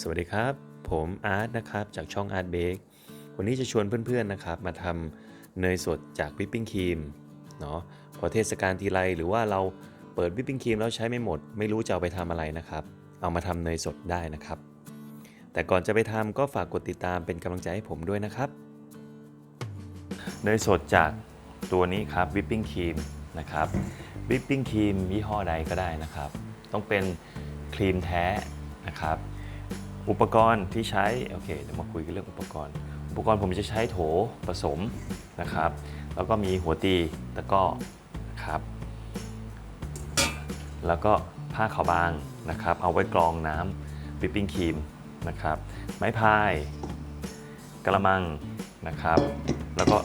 สวัสดีครับ ผมอาร์ตนะครับจากช่องอาร์ตเบ e วันนี้จะชวนเพื่อนๆนะครับมาทำเนยสดจากวิปปิ้งครีมเนาะพอเทศกาลทีไรหรือว่าเราเปิดวิปปิ้งครีมแล้วใช้ไม่หมด ไม่รู้จะเอาไปทำอะไรนะครับ เอามาทำเนยสดได้นะครับ แต่ก่อนจะไปทำก็ฝากกดติดตามเป็นกำลังใจให้ผมด้วยนะครับ เนยสดจากตัวนี้ครับวิปปิ้งครีมนะครับวิปปิ้งครีมยี่ห้อใดก็ได้นะครับ ต้องเป็นครีมแท้นะครับ อุปกรณ์ที่ใช้โอเคเดี๋ยวมาคุยกันเรื่องอุปกรณ์ อุปกรณ์ผมจะใช้โถผสมนะครับ แล้วก็มีหัวตีตะก้อนะครับ แล้วก็ผ้าขาวบางนะครับ เอาไว้กรองน้ำวิปปิ้งครีมนะครับ ไม้พายกระมังนะครับ แล้วก็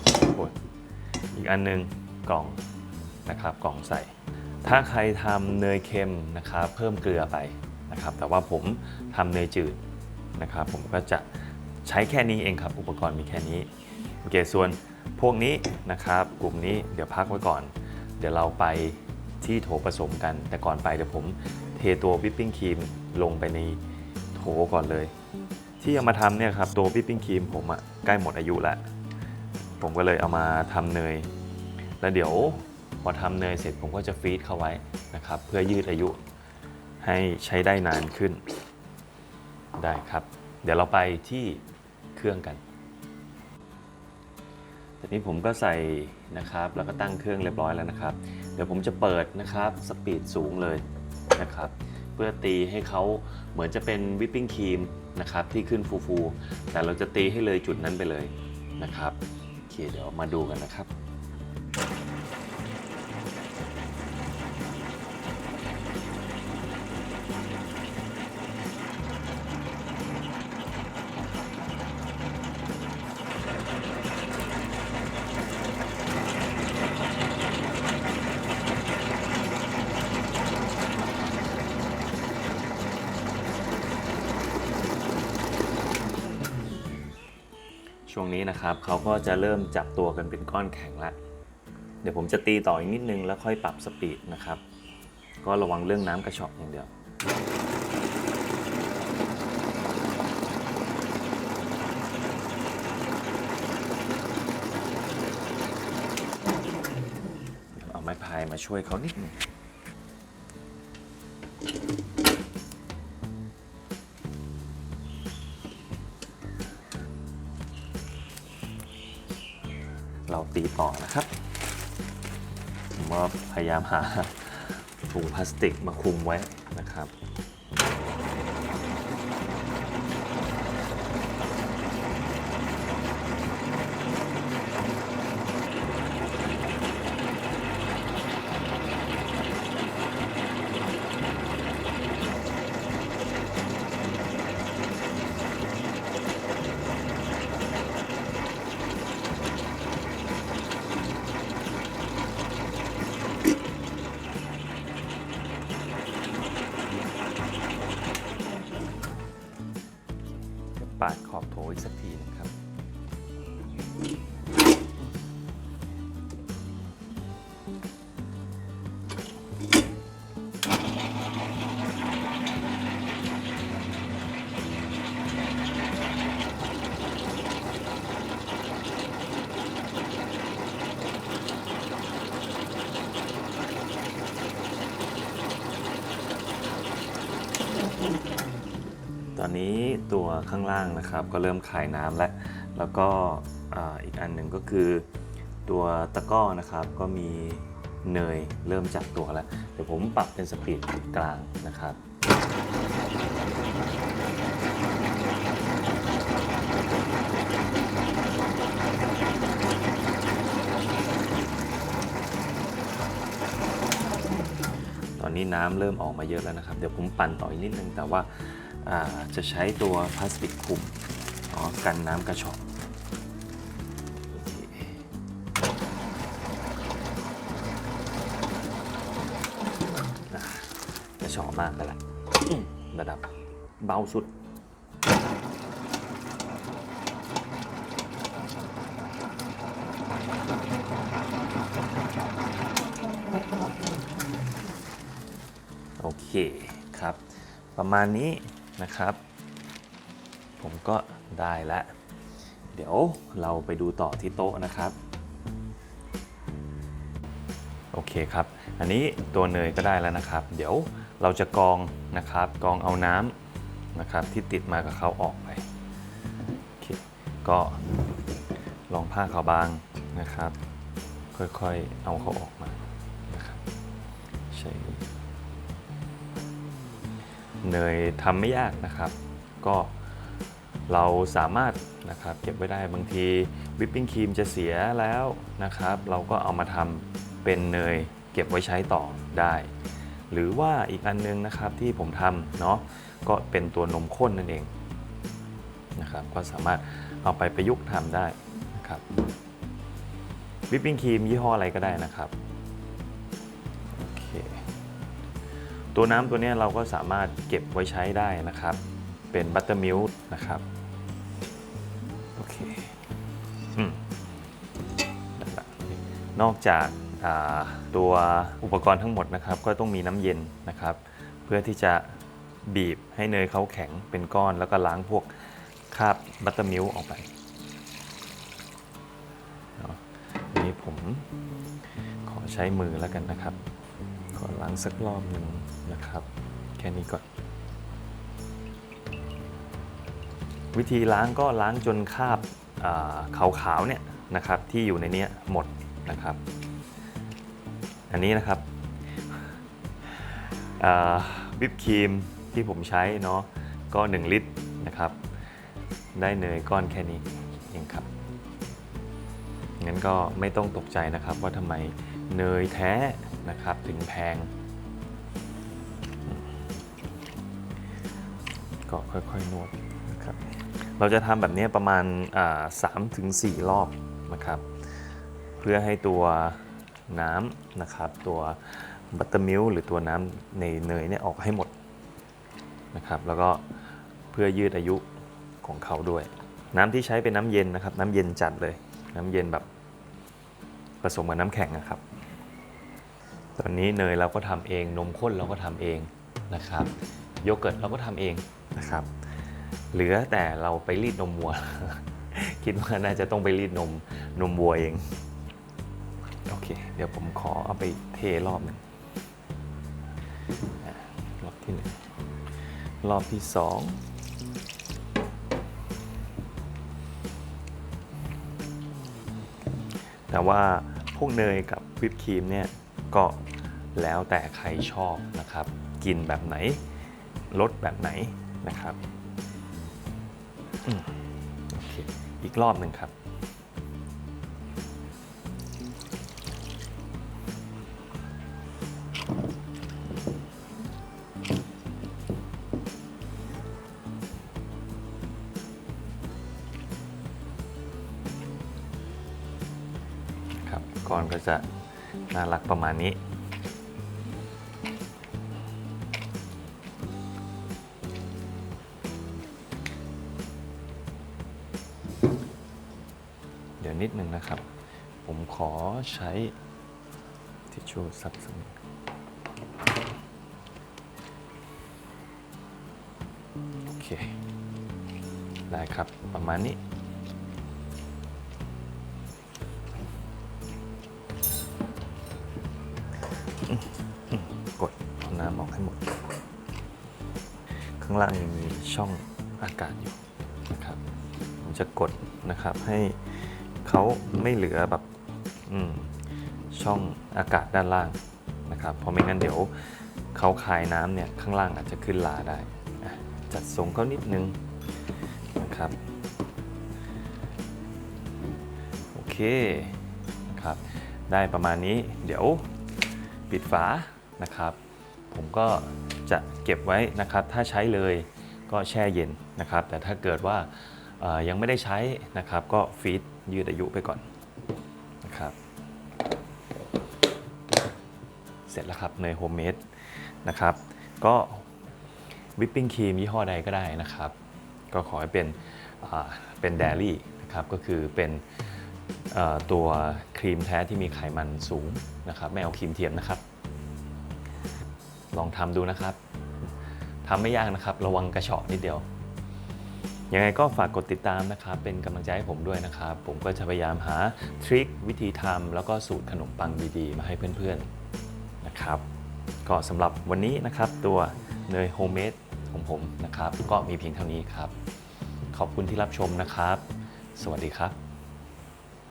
อีกอันหนึงกล่องนะครับกล่องใส่ ถ้าใครทำเนยเค็มนะครับ เพิ่มเกลือไปนะครับ แต่ว่าผมทำเนยจืด นะครับ ผมก็จะใช้แค่นี้เองครับ อุปกรณ์มีแค่นี้โอเคส่วนพวกนี้นะครับ กลุ่มนี้เดี๋ยวพักไว้ก่อน เดี๋ยวเราไปที่โถผสมกัน แต่ก่อนไปเดี๋ยวผมเทตัววิปปิ้งครีมลงไปในโถก่อนเลย ที่เอามาทำเนี่ยครับตัววิปปิ้งครีมผมอะใกล้หมดอายุแล้วผมก็เลยเอามาทำเนย แล้วเดี๋ยวพอทำเนยเสร็จผมก็จะฟรีซเข้าไว้นะครับ เพื่อยืดอายุให้ใช้ได้นานขึ้น ได้ครับ เดี๋ยวเราไปที่เครื่องกันตอนนี้ผมก็ใส่นะครับ แล้วก็ตั้งเครื่องเรียบร้อยแล้วนะครับ เดี๋ยวผมจะเปิดนะครับสปีดสูงเลยนะครับ เพื่อตีให้เขาเหมือนจะเป็นวิปปิ้งครีมนะครับที่ขึ้นฟูๆแต่เราจะตีให้เลยจุดนั้นไปเลยนะครับโอเคเดี๋ยวมาดูกันนะครับ ช่วงนี้นะครับเขาก็จะเริ่มจับตัวกันเป็นก้อนแข็งแล้วเดี๋ยวผมจะตีต่ออีกนิดนึงแล้วค่อยปรับสปีดนะครับ ก็ระวังเรื่องน้ำกระชอกอย่างเดียวเอาไม้พายมาช่วยเขานิดนึง ตีต่อนะครับ ผมก็พยายามหาถุงพลาสติกมาคลุมไว้นะครับ ปาดขอบโถอีกสักทีนะ ครับ นี้ตัวข้างล่างนะครับ ก็เริ่มคายน้ำแล้ว แล้วก็อีกอันหนึ่งก็คือ ตัวตะก้อนะครับก็มีเนยเริ่มจับตัวแล้ว เดี๋ยวผมปรับเป็นสปีดกลางนะครับตอนนี้น้ำเริ่มออกมาเยอะแล้วนะครับ เดี๋ยวผมปั่นต่ออีกนิดนึง แต่ว่า จะใช้ตัวพลาสติกคลุมกันน้ำกระชอกกระชอกมากไปละระดับเบาสุดโอเคครับ ประมาณนี้ นะครับ ผมก็ได้แล้วเดี๋ยวเราไปดูต่อที่โต๊ะนะครับ โอเคครับ อันนี้ตัวเนยก็ได้แล้วนะครับ เดี๋ยวเราจะกรองนะครับกรองเอาน้ำนะครับ ที่ติดมากับเขาออกไปโอเคก็ลองผ้าขาวบางนะครับ ค่อยๆเอาเขาออกมานะครับใช้ เนยทำไม่ยากนะครับ ก็เราสามารถนะครับเก็บไว้ได้บางทีวิปปิ้งครีมจะเสียแล้วนะครับ เราก็เอามาทำเป็นเนยเก็บไว้ใช้ต่อได้ หรือว่าอีกอันนึงนะครับที่ผมทำเนาะก็เป็นตัวนมข้นนั่นเองนะครับก็สามารถเอาไปประยุกต์ทำได้นะครับวิปปิ้งครีมยี่ห้ออะไรก็ได้นะครับโอเค ตัวน้ำตัวนี้เราก็สามารถเก็บไว้ใช้ได้นะครับ เป็นบัตเตอร์มิลค์นะครับโอเคอืมนอกจากาตัวอุปกรณ์ทั้งหมดนะครับ ก็ต้องมีน้ำเย็นนะครับ เพื่อที่จะบีบให้เนยเขาแข็งเป็นก้อนแล้วก็ล้างพวกคราบบัตเตอร์มิลค์ออกไปวันนี้ผมขอใช้มือแล้วกันนะครับ ขอล้างสักรอบหนึ่ง นะครับ แค่นี้ก่อน วิธีล้างก็ล้างจนคราบขาวขาวๆเนี่ยนะครับที่อยู่ในเนี้ยหมดนะครับ อันนี้นะครับวิปครีมที่ผมใช้เนาะก็ 1 ลิตรนะครับ ได้เนยก้อนแค่นี้เองครับงั้นก็ไม่ต้องตกใจนะครับว่าทำไมเนยแท้นะครับถึงแพง ก็ค่อยๆนวดนะครับเราจะทำแบบนี้ประมาณสามถึงสี่รอบนะครับ เพื่อให้ตัวน้ำนะครับ ตัวบัตเตอร์มิลหรือตัวน้ำในเนยเนี่ยออกให้หมดนะครับ แล้วก็เพื่อยืดอายุของเขาด้วย น้ำที่ใช้เป็นน้ำเย็นนะครับ น้ำเย็นจัดเลย น้ำเย็นแบบผสมกับน้ำแข็งนะครับ ตอนนี้เนยเราก็ทำเอง นมข้นเราก็ทำเองนะครับ โยเกิร์ตเราก็ทำเอง นะครับเหลือแต่เราไปรีดนมวัว คิดว่าน่าจะต้องไปรีดนมนมวัวเองโอเค เดี๋ยวผมขอเอาไปเทรอบหนึ่งรอบที่หนึ่งรอบที่สองแต่ว่าพวกเนยกับวิปครีมเนี่ยก็แล้วแต่ใครชอบนะครับ กินแบบไหนรสแบบไหน นะครับอโอเคอีกรอบหนึ่งครับ ครับก้อนก็จะน่ารักประมาณนี้ นิดหนึ่งนะครับ ผมขอใช้ทิชชู่ซับสักนิดโอเค ได้ครับประมาณนี้กดน้ำออกให้หมด ข้างล่างยังมีช่องอากาศอยู่นะครับ ผมจะกดนะครับให้ เขาไม่เหลือแบบช่องอากาศด้านล่างนะครับ เพราะไม่งั้นเดี๋ยวเขาคายน้ำเนี่ยข้างล่างอาจจะขึ้นลาได้ จัดทรงเขานิดนึงนะครับ โอเคนะครับ ได้ประมาณนี้เดี๋ยวปิดฝานะครับ ผมก็จะเก็บไว้นะครับ ถ้าใช้เลยก็แช่เย็นนะครับ แต่ถ้าเกิดว่ายังไม่ได้ใช้นะครับก็ฟีด ยืดอายุไปก่อนนะครับ เสร็จแล้วครับเนยโฮมเมดนะครับ ก็วิปปิ้งครีมยี่ห้อใดก็ได้นะครับ ก็ขอให้เป็นเป็นเดลี่นะครับก็คือเป็นตัวครีมแท้ที่มีไขมันสูงนะครับไม่เอาครีมเทียมนะครับ ลองทำดูนะครับทำไม่ยากนะครับ ระวังกระเฉาะนิดเดียว ยังไงก็ฝากกดติดตามนะครับ เป็นกำลังใจให้ผมด้วยนะครับ ผมก็จะพยายามหาทริควิธีทำแล้วก็สูตรขนมปังดีๆ มาให้เพื่อนๆนะครับ ก็สำหรับวันนี้นะครับ ตัวเนยโฮมเมดของผมนะครับ ก็มีเพียงเท่านี้ครับ ขอบคุณที่รับชมนะครับ สวัสดีครับ